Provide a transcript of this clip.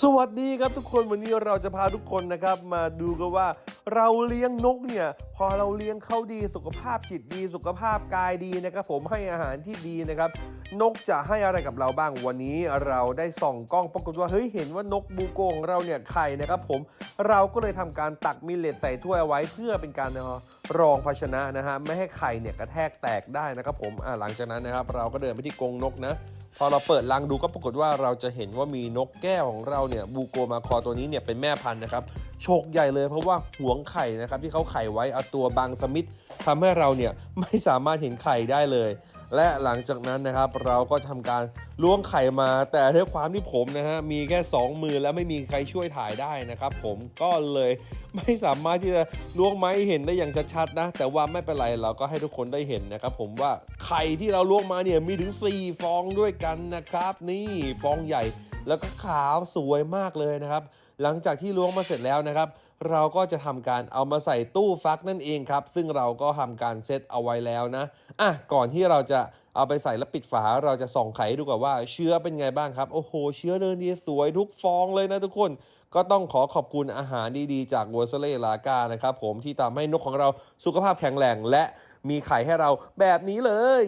สวัสดีครับทุกคนวันนี้เราจะพาทุกคนนะครับมาดูกันว่า เราเลี้ยงนกเนี่ยพอเราเลี้ยงเขาดีสุขภาพจิตดี สุขภาพกายดีนะครับผมให้อาหารที่ดีนะครับ นกจะให้อะไรกับเราบ้างวันนี้ เราได้ส่องกล้องปรากฏว่าเฮ้ยเห็นว่านกบูโกของเราเนี่ยไข่นะครับผมเราก็เลยทำการตักมิเลตใส่ถ้วยเอาไว้เพื่อเป็นการรองภาชนะนะฮะไม่ให้ไข่เนี่ยกระแทกแตกได้นะครับผมอ่าหลังจากนั้นนะครับ เราก็เดินไปที่กรงนกนะพอเราเปิดรังดูก็ปรากฏว่าเราจะเห็นว่ามีนกแก้วของเราเนี่ยบูโกมาคอตัวนี้เนี่ยเป็นแม่พันธุ์นะครับโชคใหญ่เลยเพราะว่าหัวงไข่นะครับที่เขาไข่ไว้เอาตัวบังสมิธทำให้เราเนี่ยไม่สามารถเห็นไข่ได้เลย และหลังจากนั้นนะครับเราก็ทำการล้วงไข่มา แต่ด้วยความที่ผมนะฮะมีแค่ 2 มือและไม่มีใครช่วยถ่ายได้นะครับผมก็เลยไม่สามารถที่จะล้วงไม้เห็นได้อย่างชัดๆนะ แต่ว่าไม่เป็นไรเราก็ให้ทุกคนได้เห็นนะครับผมว่าไข่ที่เราล้วงมาเนี่ยมีถึง 4 ฟองด้วยกันนะครับ นี่ฟองใหญ่ แล้วก็ขาวสวยมากเลยนะครับ หลังจากที่ล้วงมาเสร็จแล้วนะครับ เราก็จะทำการเอามาใส่ตู้ฟักนั่นเองครับ ซึ่งเราก็ทำการเซตเอาไว้แล้วนะอะก่อนที่เราจะเอาไปใส่แล้วปิดฝาเราจะส่องไข่ดูก่อนว่าเชื้อเป็นไงบ้างครับ โอ้โห เชื้อเดินดีสวยทุกฟองเลยนะทุกคนก็ต้องขอขอบคุณอาหารดีๆ จากวัวเซเลลากานะครับผมที่ทำให้นกของเราสุขภาพแข็งแรงและมีไข่ให้เราแบบนี้เลย